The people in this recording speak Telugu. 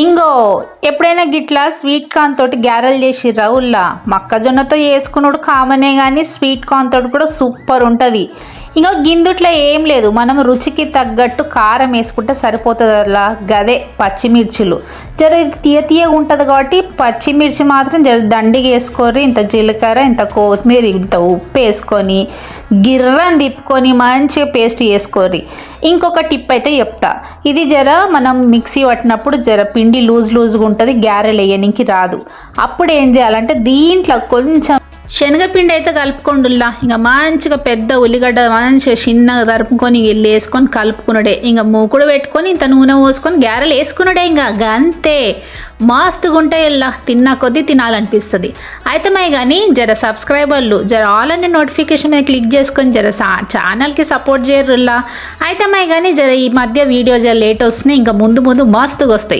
ఇంగో ఎప్పుడైనా గిట్లా స్వీట్ కార్న్ తోటి గ్యారెల్ చేసి రవుల్లా మొక్కజొన్నతో వేసుకున్నాడు కామనే కానీ స్వీట్ కార్న్ తోటి కూడా సూపర్ ఉంటుంది. ఇంకా గిందుట్లో ఏం లేదు. మనం రుచికి తగ్గట్టు కారం వేసుకుంటే సరిపోతుంది అలా. గదే పచ్చిమిర్చిలు. జర ఇది తీయ తీయగా ఉంటుంది కాబట్టి పచ్చిమిర్చి మాత్రం జర దండిగా వేసుకొని ఇంత జీలకర్ర ఇంత కొత్తిమీర ఇంత ఉప్పు వేసుకొని గిర్రని తిప్పుకొని మంచిగా పేస్ట్ వేసుకొని ఇంకొక టిప్ అయితే చెప్తా. ఇది జర మనం మిక్సీ పట్టినప్పుడు జర పిండి లూజ్ లూజ్గా ఉంటుంది. గ్యారెలు వేయడానికి రాదు. అప్పుడు ఏం చేయాలంటే దీంట్లో కొంచెం శనగపిండి అయితే కలుపుకోండుల్లా. ఇంకా మంచిగా పెద్ద ఉల్లిగడ్డ మంచిగా చిన్నగా తరుపుకొని ఇల్లు వేసుకొని కలుపుకున్నాడే ఇంకా మూకుడు పెట్టుకొని ఇంత నూనె పోసుకొని గ్యారెలు వేసుకున్నాడే ఇంకా గంతే. మస్తుగా ఉంటాయి ఇలా తిన్నా కొద్దీ తినాలనిపిస్తుంది. అయితే మై కానీ జర సబ్స్క్రైబర్లు జర ఆల్ అనే నోటిఫికేషన్ మీద క్లిక్ చేసుకొని జర సా- ఛానల్కి సపోర్ట్ చేయరులా అయితే మై కానీ జర ఈ మధ్య వీడియో జర లేట్ వస్తున్నాయి. ఇంకా ముందు ముందు మస్తుగా వస్తాయి